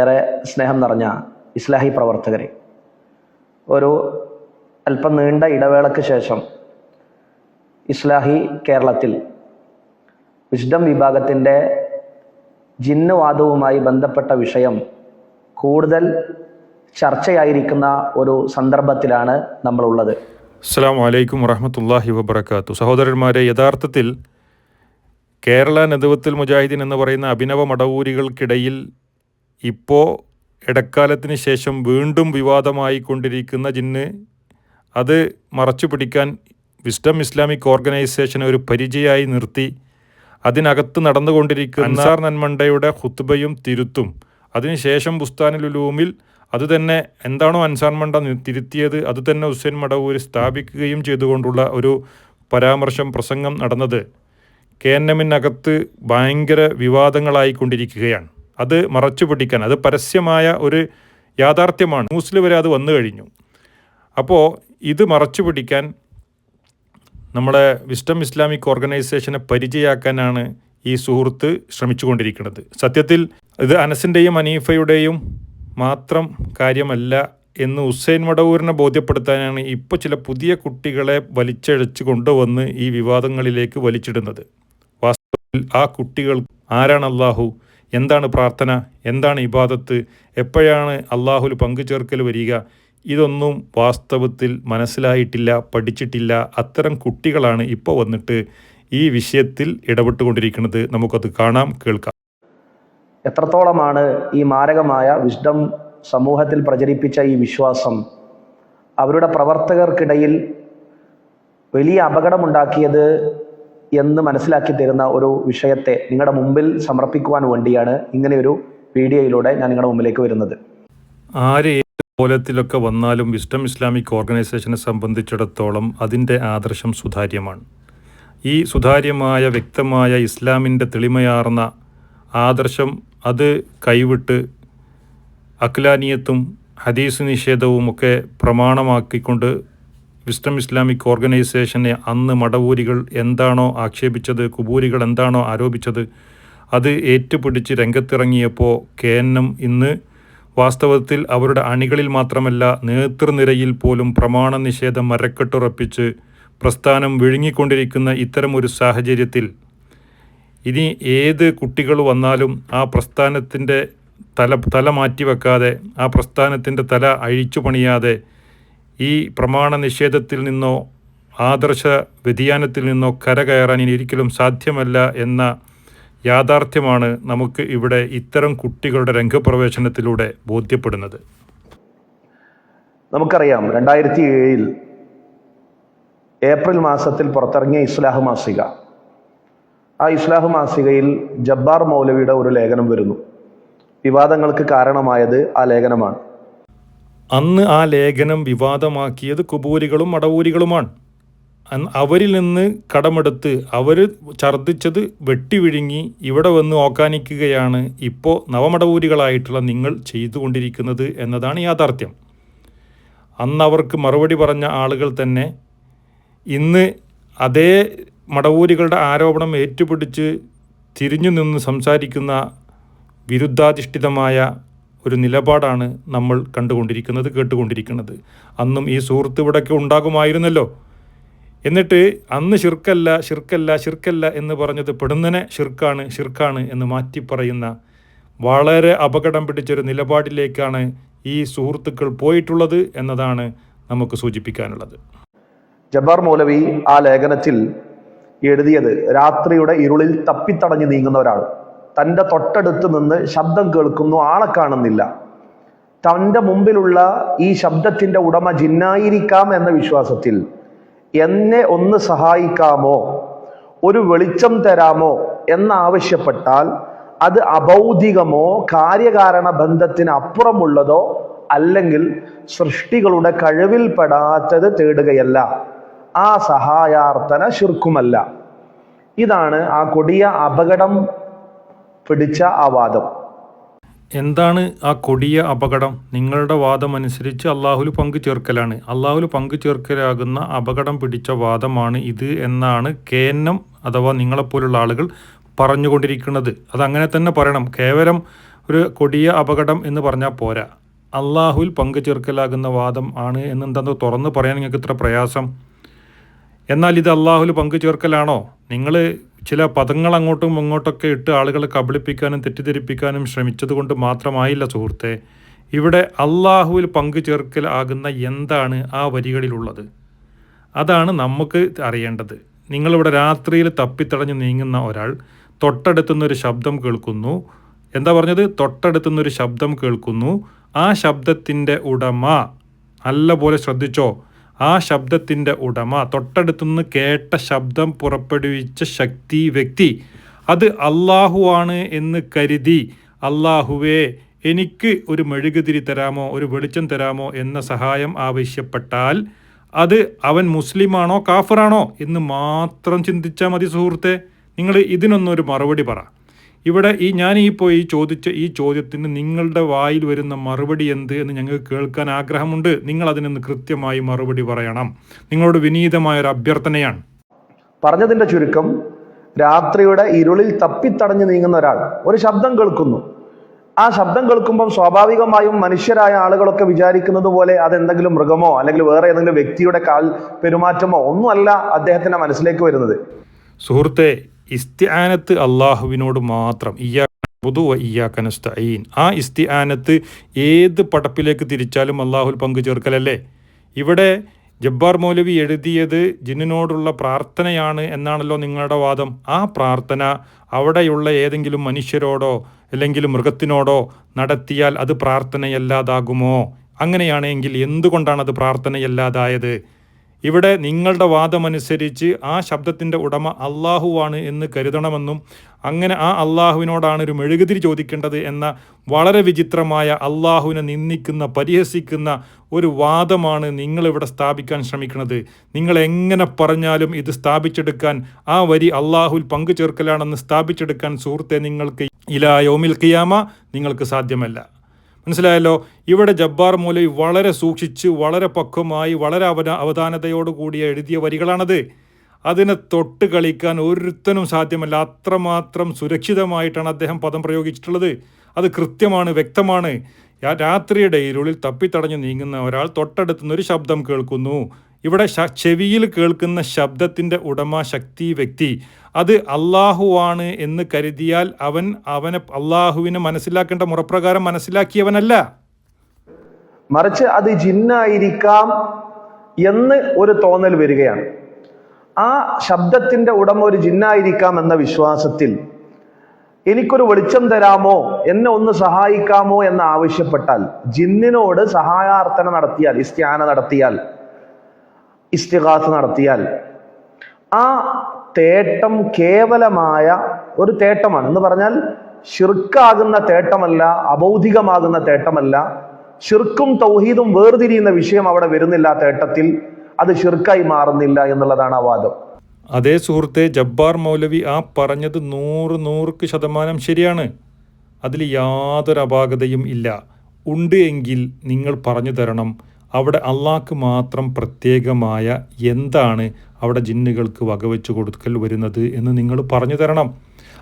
ഏറെ സ്നേഹം നിറഞ്ഞ ഇസ്ലാഹി പ്രവർത്തകരെ. ഒരു അല്പം നീണ്ട ഇടവേളയ്ക്ക് ശേഷം ഇസ്ലാഹി കേരളത്തിൽ വിസ്ഡം വിഭാഗത്തിന്റെ ജിന്നുവാദവുമായി ബന്ധപ്പെട്ട വിഷയം കൂടുതൽ ചർച്ചയായിരിക്കുന്ന ഒരു സന്ദർഭത്തിലാണ് നമ്മളുള്ളത്. അസ്സാം വലൈക്കും വറഹമത്തല്ലാഹി വബർക്കാത്തു സഹോദരന്മാരെ യഥാർത്ഥത്തിൽ കേരള നെതുവത്തിൽ മുജാഹിദീൻ എന്ന് പറയുന്ന അഭിനവ മടവൂരികൾക്കിടയിൽ ഇപ്പോൾ ഇടക്കാലത്തിന് ശേഷം വീണ്ടും വിവാദമായി കൊണ്ടിരിക്കുന്ന ജിന്ന് അത് മറച്ചു പിടിക്കാൻ വിസ്ഡം ഇസ്ലാമിക് ഓർഗനൈസേഷനെ ഒരു പരിചയമായി നിർത്തി. അതിനകത്ത് നടന്നുകൊണ്ടിരിക്കുന്ന അൻസാർ നന്മണ്ടയുടെ ഹുത്തുബയും തിരുത്തും. അതിനുശേഷം ബുസ്താനുലുലൂമിൽ അതുതന്നെ എന്താണോ അൻസാർ മണ്ട തിരുത്തിയത് തിരുത്തിയത് അതുതന്നെ ഹുസൈൻ മടവൂർ സ്ഥാപിക്കുകയും ചെയ്തുകൊണ്ടുള്ള ഒരു പരാമർശം പ്രസംഗം നടന്നത്. കെ എൻ എമ്മിനകത്ത് ഭയങ്കര വിവാദങ്ങളായിക്കൊണ്ടിരിക്കുകയാണ്. അത് മറച്ചു പിടിക്കാൻ അത് പരസ്യമായ ഒരു യാഥാർത്ഥ്യമാണ്. ന്യൂസിൽ വരെ അത് വന്നു കഴിഞ്ഞു. അപ്പോൾ ഇത് മറച്ചു പിടിക്കാൻ നമ്മുടെ വിസ്റ്റം ഇസ്ലാമിക് ഓർഗനൈസേഷനെ പരിചയമാക്കാനാണ് ഈ സുഹൃത്ത് ശ്രമിച്ചുകൊണ്ടിരിക്കുന്നത്. സത്യത്തിൽ ഇത് അനസിന്റെയും അനീഫയുടെയും മാത്രം കാര്യമല്ല എന്ന് ഹുസൈൻ വടവൂരിനെ ബോധ്യപ്പെടുത്താനാണ് ഇപ്പോൾ ചില പുതിയ കുട്ടികളെ വലിച്ചഴച്ച് കൊണ്ടുവന്ന് ഈ വിവാദങ്ങളിലേക്ക് വലിച്ചിടുന്നത്. വാസ്തവത്തിൽ ആ കുട്ടികൾ ആരാണ് അള്ളാഹു എന്താണ് പ്രാർത്ഥന? എന്താണ് ഇബാദത്ത്? എപ്പോഴാണ് അള്ളാഹുൽ പങ്കുചേർക്കൽ വരിക? ഇതൊന്നും വാസ്തവത്തിൽ മനസ്സിലായിട്ടില്ല പഠിച്ചിട്ടില്ല. അത്തരം കുട്ടികളാണ് ഇപ്പോൾ വന്നിട്ട് ഈ വിഷയത്തിൽ ഇടപെട്ടുകൊണ്ടിരിക്കുന്നത്. നമുക്കത് കാണാം കേൾക്കാം. എത്രത്തോളമാണ് ഈ മാരകമായ വിഷ്ഡം സമൂഹത്തിൽ പ്രചരിപ്പിച്ച ഈ വിശ്വാസം? അവരുടെ പ്രവർത്തകർക്കിടയിൽ വലിയ അപകടമുണ്ടാക്കിയത് എന്ന് മനസ്സിലാക്കി തരുന്ന ഒരു വിഷയത്തെ നിങ്ങളുടെ മുമ്പിൽ സമർപ്പിക്കുവാൻ വേണ്ടിയാണ് ഇങ്ങനെയൊരു വീഡിയോയിലൂടെ ഞാൻ നിങ്ങളുടെ മുമ്പിലേക്ക് വരുന്നത്. ആര് കോലത്തിലൊക്കെ വന്നാലും വിസ്റ്റം ഇസ്ലാമിക് ഓർഗനൈസേഷനെ സംബന്ധിച്ചിടത്തോളം അതിന്റെ ആദർശം സുതാര്യമാണ്. ഈ സുതാര്യമായ വ്യക്തമായ ഇസ്ലാമിന്റെ തെളിമയാർന്ന ആദർശം അത് കൈവിട്ട് അക്ലാനിയത്തും ഹദീസ് നിഷേധവും ഒക്കെ പ്രമാണമാക്കിക്കൊണ്ട് വിസ്റ്റം ഇസ്ലാമിക് ഓർഗനൈസേഷനെ അന്ന് മടവൂരികൾ എന്താണോ ആക്ഷേപിച്ചത് കുബൂരികൾ എന്താണോ ആരോപിച്ചത് അത് ഏറ്റുപിടിച്ച് രംഗത്തിറങ്ങിയപ്പോൾ കെ എൻ എം ഇന്ന് വാസ്തവത്തിൽ അവരുടെ അണികളിൽ മാത്രമല്ല നേതൃനിരയിൽ പോലും പ്രമാണ നിഷേധം മരക്കെട്ടുറപ്പിച്ച് പ്രസ്ഥാനം വിഴുങ്ങിക്കൊണ്ടിരിക്കുന്ന ഇത്തരം ഒരു സാഹചര്യത്തിൽ ഇനി ഏത് കുട്ടികൾ വന്നാലും ആ പ്രസ്ഥാനത്തിന്റെ തല തല മാറ്റിവെക്കാതെ ആ പ്രസ്ഥാനത്തിന്റെ തല അഴിച്ചു പണിയാതെ ഈ പ്രമാണ നിഷേധത്തിൽ നിന്നോ ആദർശ വ്യതിയാനത്തിൽ നിന്നോ കരകയറാൻ ഇനി ഒരിക്കലും സാധ്യമല്ല എന്ന യാഥാർത്ഥ്യമാണ് നമുക്ക് ഇവിടെ ഇത്തരം കുട്ടികളുടെ രംഗപ്രവേശനത്തിലൂടെ ബോധ്യപ്പെടുന്നത്. നമുക്കറിയാം രണ്ടായിരത്തി ഏഴിൽ ഏപ്രിൽ മാസത്തിൽ പുറത്തിറങ്ങിയ ഇസ്ലാഹ് മാസിക. ആ ഇസ്ലാഹ് മാസികയിൽ ജബ്ബാർ മൗലവിയുടെ ഒരു ലേഖനം വരുന്നു. വിവാദങ്ങൾക്ക് കാരണമായത് ആ ലേഖനമാണ്. അന്ന് ആ ലേഖനം വിവാദമാക്കിയത് കുബൂരികളും മടവൂരികളുമാണ്. അവരിൽ നിന്ന് കടമെടുത്ത് അവർ ഛർദ്ദിച്ചത് വെട്ടിവിഴുങ്ങി ഇവിടെ വന്ന് ഓക്കാനിക്കുകയാണ് ഇപ്പോൾ നവമടവൂരികളായിട്ടുള്ള നിങ്ങൾ ചെയ്തുകൊണ്ടിരിക്കുന്നത് എന്നതാണ് യാഥാർത്ഥ്യം. അന്ന് അവർക്ക് മറുപടി പറഞ്ഞ ആളുകൾ തന്നെ ഇന്ന് അതേ മടവൂരികളുടെ ആരോപണം ഏറ്റുപിടിച്ച് തിരിഞ്ഞു നിന്ന് സംസാരിക്കുന്ന വിരുദ്ധാധിഷ്ഠിതമായ ഒരു നിലപാടാണ് നമ്മൾ കണ്ടുകൊണ്ടിരിക്കുന്നത് കേട്ടുകൊണ്ടിരിക്കുന്നത്. അന്നും ഈ സുഹൃത്ത് ഇവിടെയൊക്കെ ഉണ്ടാകുമായിരുന്നല്ലോ. എന്നിട്ട് അന്ന് ഷിർക്കല്ല ഷിർക്കല്ല ഷിർക്കല്ല എന്ന് പറഞ്ഞത് പെടുന്നനെ ഷിർക്കാണ് ഷിർക്കാണ് എന്ന് മാറ്റി പറയുന്ന വളരെ അപകടം പിടിച്ചൊരു നിലപാടിലേക്കാണ് ഈ സുഹൃത്തുക്കൾ പോയിട്ടുള്ളത് എന്നതാണ് നമുക്ക് സൂചിപ്പിക്കാനുള്ളത്. ജബ്ബാർ മൗലവി ആ ലേഖനത്തിൽ എഴുതിയത് രാത്രിയുടെ ഇരുളിൽ തപ്പിത്തടഞ്ഞു നീങ്ങുന്ന ഒരാൾ. തന്റെ തൊട്ടടുത്ത് നിന്ന് ശബ്ദം കേൾക്കുന്നു ആളെ കാണുന്നില്ല. തന്റെ മുമ്പിലുള്ള ഈ ശബ്ദത്തിന്റെ ഉടമ ജിന്നായിരിക്കാം എന്ന വിശ്വാസത്തിൽ എന്നെ ഒന്ന് സഹായിക്കാമോ? ഒരു വെളിച്ചം തരാമോ എന്നാവശ്യപ്പെട്ടാൽ അത് അബൗദികമോ കാര്യകാരണ ബന്ധത്തിന് അപ്പുറമുള്ളതോ അല്ലെങ്കിൽ സൃഷ്ടികളുടെ കഴിവിൽപ്പെടാത്തത് തേടുകയല്ല. ആ സഹായാർത്ഥന ശുർക്കുമല്ല. ഇതാണ് ആ കൊടിയ അപകടം പിടിച്ച ആ വാദം. എന്താണ് ആ കൊടിയ അപകടം? നിങ്ങളുടെ വാദം അനുസരിച്ച് അള്ളാഹുൽ പങ്കു ചേർക്കലാണ് അള്ളാഹുൽ പങ്കു ചേർക്കലാകുന്ന അപകടം പിടിച്ച വാദമാണ് ഇത് എന്നാണ് കെ എൻ എം അഥവാ നിങ്ങളെപ്പോലുള്ള ആളുകൾ പറഞ്ഞുകൊണ്ടിരിക്കുന്നത്. അതങ്ങനെ തന്നെ പറയണം. കേവലം ഒരു കൊടിയ അപകടം എന്ന് പറഞ്ഞാൽ പോരാ. അള്ളാഹുവിൽ പങ്കു ചേർക്കലാകുന്ന വാദം ആണ് എന്നെന്താന്ന് തുറന്ന് പറയാൻ നിങ്ങൾക്ക് ഇത്ര പ്രയാസം. എന്നാൽ ഇത് അള്ളാഹുൽ പങ്കു ചേർക്കലാണോ നിങ്ങൾ ചില പദങ്ങൾ അങ്ങോട്ടും ഇങ്ങോട്ടൊക്കെ ഇട്ട് ആളുകളെ കബളിപ്പിക്കാനും തെറ്റിദ്ധരിപ്പിക്കാനും ശ്രമിച്ചതുകൊണ്ട് മാത്രമായില്ല സുഹൃത്തെ. ഇവിടെ അള്ളാഹുവിൽ പങ്കു ചേർക്കൽ ആകുന്ന എന്താണ് ആ വരികളിലുള്ളത്? അതാണ് നമുക്ക് അറിയേണ്ടത്. നിങ്ങളിവിടെ രാത്രിയിൽ തപ്പിത്തടഞ്ഞ് നീങ്ങുന്ന ഒരാൾ തൊട്ടടുത്തുനിന്നൊരു ശബ്ദം കേൾക്കുന്നു. എന്താ പറഞ്ഞത്? തൊട്ടടുത്തുനിന്നൊരു ശബ്ദം കേൾക്കുന്നു. ആ ശബ്ദത്തിന്റെ ഉടമ നല്ല പോലെ ശ്രദ്ധിച്ചോ? ആ ശബ്ദത്തിന്റെ ഉടമ തൊട്ടടുത്തുനിന്ന് കേട്ട ശബ്ദം പുറപ്പെടുവിച്ച ശക്തി വ്യക്തി അത് അള്ളാഹു ആണ് എന്ന് കരുതി അള്ളാഹുവേ എനിക്ക് ഒരു മെഴുകുതിരി തരാമോ ഒരു വെളിച്ചം തരാമോ എന്ന സഹായം ആവശ്യപ്പെട്ടാൽ അത് അവൻ മുസ്ലിമാണോ കാഫറാണോ എന്ന് മാത്രം ചിന്തിച്ചാൽ മതി സുഹൃത്തെ. നിങ്ങൾ ഇതിനൊന്നൊരു മറുപടി പറ. ഇവിടെ ഈ ഞാൻ ഈ പോയി ചോദിച്ച ഈ ചോദ്യത്തിന് നിങ്ങളുടെ വായിൽ വരുന്ന മറുപടി എന്ത് എന്ന് ഞങ്ങൾക്ക് കേൾക്കാൻ ആഗ്രഹമുണ്ട്. നിങ്ങൾ അതിനൊന്ന് കൃത്യമായി മറുപടി പറയണം. നിങ്ങളോട് വിനീതമായ ഒരു അഭ്യർത്ഥനയാണ്. പറഞ്ഞതിന്റെ ചുരുക്കം രാത്രിയുടെ ഇരുളിൽ തപ്പിത്തടഞ്ഞു നീങ്ങുന്ന ഒരാൾ ഒരു ശബ്ദം കേൾക്കുന്നു. ആ ശബ്ദം കേൾക്കുമ്പം സ്വാഭാവികമായും മനുഷ്യരായ ആളുകളൊക്കെ വിചാരിക്കുന്നത് പോലെ അതെന്തെങ്കിലും മൃഗമോ അല്ലെങ്കിൽ വേറെ ഏതെങ്കിലും വ്യക്തിയുടെ കാൽ പെരുമാറ്റമോ ഒന്നുമല്ല അദ്ദേഹത്തിന്റെ മനസ്സിലേക്ക് വരുന്നത്. സുഹൃത്തെ ഇസ്തിആനത്ത് അള്ളാഹുവിനോട് മാത്രം ഇയാ പൊതു ഇയ്യാക്കനസ്തഈൻ ആ ഇസ്തിആാനത്ത് ഏത് പടപ്പിലേക്ക് തിരിച്ചാലും അള്ളാഹുൽ പങ്കു ചേർക്കലല്ലേ? ഇവിടെ ജബ്ബാർ മൗലവി എഴുതിയത് ജിന്നിനോടുള്ള പ്രാർത്ഥനയാണ് എന്നാണല്ലോ നിങ്ങളുടെ വാദം. ആ പ്രാർത്ഥന അവിടെയുള്ള ഏതെങ്കിലും മനുഷ്യരോടോ അല്ലെങ്കിൽ മൃഗത്തിനോടോ നടത്തിയാൽ അത് പ്രാർത്ഥനയല്ലാതാകുമോ? അങ്ങനെയാണെങ്കിൽ എന്തുകൊണ്ടാണ് അത് പ്രാർത്ഥനയല്ലാതായത്? ഇവിടെ നിങ്ങളുടെ വാദമനുസരിച്ച് ആ ശബ്ദത്തിന്റെ ഉടമ അള്ളാഹുവാണ് എന്ന് കരുതണമെന്നും അങ്ങനെ ആ അള്ളാഹുവിനോടാണ് ഒരു മെഴുകുതിരി ചോദിക്കേണ്ടത് എന്ന വളരെ വിചിത്രമായ അള്ളാഹുവിനെ നിന്ദിക്കുന്ന പരിഹസിക്കുന്ന ഒരു വാദമാണ് നിങ്ങളിവിടെ സ്ഥാപിക്കാൻ ശ്രമിക്കുന്നത്. നിങ്ങൾ എങ്ങനെ പറഞ്ഞാലും ഇത് സ്ഥാപിച്ചെടുക്കാൻ ആ വരി അള്ളാഹുവിൽ പങ്കു ചേർക്കലാണെന്ന് സ്ഥാപിച്ചെടുക്കാൻ സുഹൃത്തെ നിങ്ങൾക്ക് ഇലാ യോമിൽ കിയാമ നിങ്ങൾക്ക് സാധ്യമല്ല. മനസ്സിലായല്ലോ? ഇവിടെ ജബ്ബാർ മൂലവി വളരെ സൂക്ഷിച്ച് വളരെ പക്വമായി വളരെ അവന അവധാനതയോടുകൂടി എഴുതിയ വരികളാണത്. അതിനെ തൊട്ട് കളിക്കാൻ ഒരുത്തനും സാധ്യമല്ല. അത്രമാത്രം സുരക്ഷിതമായിട്ടാണ് അദ്ദേഹം പദം പ്രയോഗിച്ചിട്ടുള്ളത്. അത് കൃത്യമാണ് വ്യക്തമാണ്. രാത്രിയുടെ ഇരുളിൽ തപ്പിത്തടഞ്ഞു നീങ്ങുന്ന ഒരാൾ തൊട്ടടുത്തുനിന്ന് ഒരു ശബ്ദം കേൾക്കുന്നു. ഇവിടെ ചെവിയിൽ കേൾക്കുന്ന ശബ്ദത്തിന്റെ ഉടമ ശക്തി വ്യക്തി. അത് അള്ളാഹുവാണ് എന്ന് കരുതിയാൽ അവൻ അവനെ അള്ളാഹുവിനെ മനസ്സിലാക്കേണ്ട മുറപ്രകാരം മനസ്സിലാക്കിയവനല്ല. മറിച്ച് അത് ജിന്നായിരിക്കാം എന്ന് ഒരു തോന്നൽ വരികയാണ്. ആ ശബ്ദത്തിന്റെ ഉടമ ഒരു ജിന്നായിരിക്കാം എന്ന വിശ്വാസത്തിൽ എനിക്കൊരു വെളിച്ചം തരാമോ? എന്നെ ഒന്ന് സഹായിക്കാമോ എന്ന് ആവശ്യപ്പെട്ടാൽ ജിന്നിനോട് സഹായാർത്ഥന നടത്തിയാൽ ഇസ്ത്യാന നടത്തിയാൽ ഇസ്തിഹാസ് നടത്തിയാൽ ആ തേട്ടം കേവലമായ ഒരു തേട്ടമാണ്. എന്ന് പറഞ്ഞാൽ ഷിർക്കാകുന്ന തേട്ടമല്ല അബൗദ്ധികമാകുന്ന തേട്ടമല്ല ഷിർക്കും തൗഹീദും വേർതിരിയുന്ന വിഷയം അവിടെ വരുന്നില്ല തേട്ടത്തിൽ. അത് ഷിർക്കായി മാറുന്നില്ല എന്നുള്ളതാണ് ആ വാദം. അതേ സുഹൃത്തെ ജബ്ബാർ മൗലവി ആ പറഞ്ഞത് നൂറ് നൂറുക്ക് ശതമാനം ശരിയാണ്. അതിൽ യാതൊരു അപാകതയും ഇല്ല. ഉണ്ട് എങ്കിൽ നിങ്ങൾ പറഞ്ഞു തരണം. അവിടെ അള്ളാഹ്ക്ക് മാത്രം പ്രത്യേകമായ എന്താണ് അവിടെ ജിന്നുകൾക്ക് വകവെച്ച് കൊടുക്കൽ വരുന്നത് എന്ന് നിങ്ങൾ പറഞ്ഞു തരണം.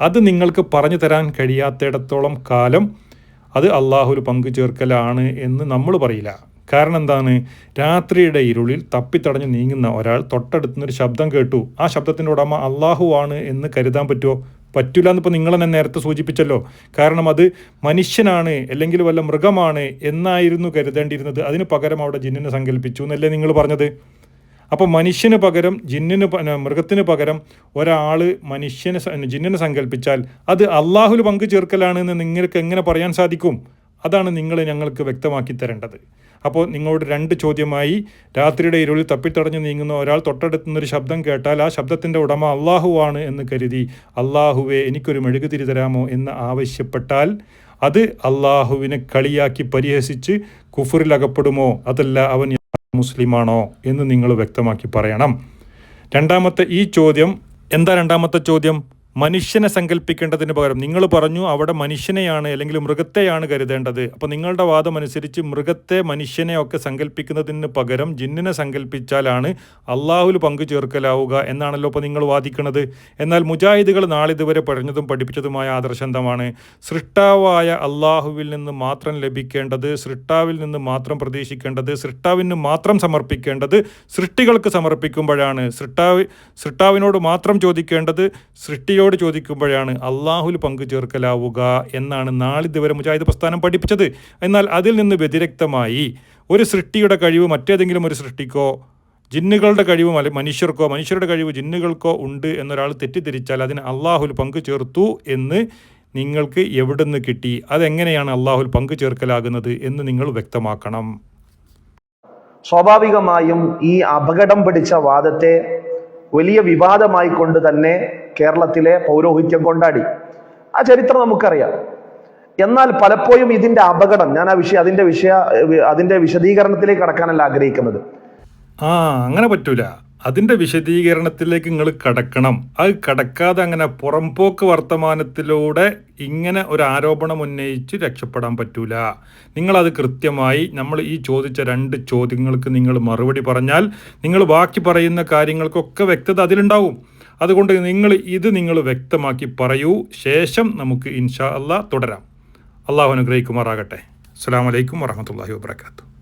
അത് നിങ്ങൾക്ക് പറഞ്ഞു തരാൻ കഴിയാത്തിടത്തോളം കാലം അത് അള്ളാഹുൽ പങ്കു ചേർക്കലാണ് എന്ന് നമ്മൾ പറയില്ല. കാരണം എന്താണ്? രാത്രിയുടെ ഇരുളിൽ തപ്പിത്തടഞ്ഞ് നീങ്ങുന്ന ഒരാൾ തൊട്ടടുത്തുനിന്നൊരു ശബ്ദം കേട്ടു. ആ ശബ്ദത്തിന്റെ ഉടമ അള്ളാഹു ആണ് എന്ന് കരുതാൻ പറ്റുമോ? പറ്റൂല എന്നിപ്പോൾ നിങ്ങൾ തന്നെ നേരത്തെ സൂചിപ്പിച്ചല്ലോ. കാരണം അത് മനുഷ്യനാണ് അല്ലെങ്കിൽ വല്ല മൃഗമാണ് എന്നായിരുന്നു കരുതേണ്ടിയിരുന്നത്. അതിന് പകരം അവിടെ ജിന്നിനെ സങ്കല്പിച്ചു എന്നല്ലേ നിങ്ങൾ പറഞ്ഞത്? അപ്പോൾ മനുഷ്യന് പകരം ജിന്നിന് മൃഗത്തിന് പകരം ഒരാൾ മനുഷ്യനെ ജിന്നിനെ സങ്കല്പിച്ചാൽ അത് അള്ളാഹുൽ പങ്കു ചേർക്കലാണ് എന്ന് നിങ്ങൾക്ക് എങ്ങനെ പറയാൻ സാധിക്കും? അതാണ് നിങ്ങൾ ഞങ്ങൾക്ക് വ്യക്തമാക്കി തരേണ്ടത്. അപ്പോൾ നിങ്ങളോട് രണ്ട് ചോദ്യമായി. രാത്രിയുടെ ഇരുളിൽ തപ്പിത്തടഞ്ഞു നീങ്ങുന്ന ഒരാൾ തൊട്ടടുത്തുനിന്നൊരു ശബ്ദം കേട്ടാൽ ആ ശബ്ദത്തിന്റെ ഉടമ അള്ളാഹുവാണ് എന്ന് കരുതി. അള്ളാഹുവെ എനിക്കൊരു മെഴുകുതിരി തരാമോ എന്ന് ആവശ്യപ്പെട്ടാൽ അത് അള്ളാഹുവിനെ കളിയാക്കി പരിഹസിച്ച് കുഫറിലകപ്പെടുമോ അതല്ല അവൻ മുസ്ലിമാണോ എന്ന് നിങ്ങൾ വ്യക്തമാക്കി പറയണം. രണ്ടാമത്തെ ഈ ചോദ്യം എന്താ രണ്ടാമത്തെ ചോദ്യം? മനുഷ്യനെ സങ്കല്പിക്കേണ്ടതിന് പകരം നിങ്ങൾ പറഞ്ഞു അവിടെ മനുഷ്യനെയാണ് അല്ലെങ്കിൽ മൃഗത്തെയാണ് കരുതേണ്ടത്. അപ്പോൾ നിങ്ങളുടെ വാദം അനുസരിച്ച് മൃഗത്തെ മനുഷ്യനെ ഒക്കെ സങ്കല്പിക്കുന്നതിന് പകരം ജിന്നിനെ സങ്കല്പിച്ചാലാണ് അള്ളാഹുൽ പങ്കു ചേർക്കലാവുക എന്നാണല്ലോ ഇപ്പോൾ നിങ്ങൾ വാദിക്കുന്നത്. എന്നാൽ മുജാഹിദുകൾ നാളിതുവരെ പഠിഞ്ഞതും പഠിപ്പിച്ചതുമായ ആദർശം എന്താണ് സൃഷ്ടാവായ അള്ളാഹുവിൽ നിന്ന് മാത്രം ലഭിക്കേണ്ടത് സൃഷ്ടാവിൽ നിന്ന് മാത്രം പ്രതീക്ഷിക്കേണ്ടത് സൃഷ്ടാവിന് മാത്രം സമർപ്പിക്കേണ്ടത് സൃഷ്ടികൾക്ക് സമർപ്പിക്കുമ്പോഴാണ്. സൃഷ്ടാവി സൃഷ്ടാവിനോട് മാത്രം ചോദിക്കേണ്ടത് സൃഷ്ടിയോട് ചോദിക്കുമ്പോഴാണ് അള്ളാഹുൽ പങ്കു ചേർക്കലാവുക എന്നാണ് നാളിതുവരെ മുജാഹിദ് പ്രസ്ഥാനം പഠിപ്പിച്ചത്. എന്നാൽ അതിൽ നിന്ന് വ്യതിരക്തമായി ഒരു സൃഷ്ടിയുടെ കഴിവ് മറ്റേതെങ്കിലും ഒരു സൃഷ്ടിക്കോ ജിന്നുകളുടെ കഴിവ് മനുഷ്യർക്കോ മനുഷ്യരുടെ കഴിവ് ജിന്നുകൾക്കോ ഉണ്ട് എന്നൊരാൾ തെറ്റിദ്ധരിച്ചാൽ അതിന് അള്ളാഹുൽ പങ്കു ചേർത്തു എന്ന് നിങ്ങൾക്ക് എവിടുന്ന് കിട്ടി? അതെങ്ങനെയാണ് അള്ളാഹുൽ പങ്കു ചേർക്കലാകുന്നത് എന്ന് നിങ്ങൾ വ്യക്തമാക്കണം. സ്വാഭാവികമായും ഈ അപകടം പിടിച്ച വാദത്തെ വലിയ വിവാദമായി കൊണ്ട് തന്നെ കേരളത്തിലെ പൗരോഹിത്യം കൊണ്ടാടി. ആ ചരിത്രം നമുക്കറിയാം. എന്നാൽ പലപ്പോഴും ഇതിന്റെ അപകടം ഞാൻ ആ വിഷയം അതിന്റെ വിഷയ അതിന്റെ വിശദീകരണത്തിലേക്ക് കടക്കാനല്ല ആഗ്രഹിക്കുന്നത്. ആ അങ്ങനെ പറ്റൂല. അതിന്റെ വിശദീകരണത്തിലേക്ക് നിങ്ങൾ കടക്കണം. അത് കടക്കാതെ അങ്ങനെ പുറംപോക്ക് വർത്തമാനത്തിലൂടെ ഇങ്ങനെ ഒരു ആരോപണം ഉന്നയിച്ച് രക്ഷപ്പെടാൻ പറ്റൂല. നിങ്ങളത് കൃത്യമായി നമ്മൾ ഈ ചോദിച്ച രണ്ട് ചോദ്യങ്ങൾക്ക് നിങ്ങൾ മറുപടി പറഞ്ഞാൽ നിങ്ങൾ ബാക്കി പറയുന്ന കാര്യങ്ങൾക്കൊക്കെ വ്യക്തത അതിലുണ്ടാവും. അതുകൊണ്ട് നിങ്ങൾ ഇത് നിങ്ങൾ വ്യക്തമാക്കി പറയൂ. ശേഷം നമുക്ക് ഇൻഷാ അള്ളാഹ് തുടരാം. അള്ളാഹു അനുഗ്രഹിക്കുമാറാകട്ടെ. അസ്സാം വലൈക്കും വാഹമത്തല്ലാഹി വാബർക്കാത്തു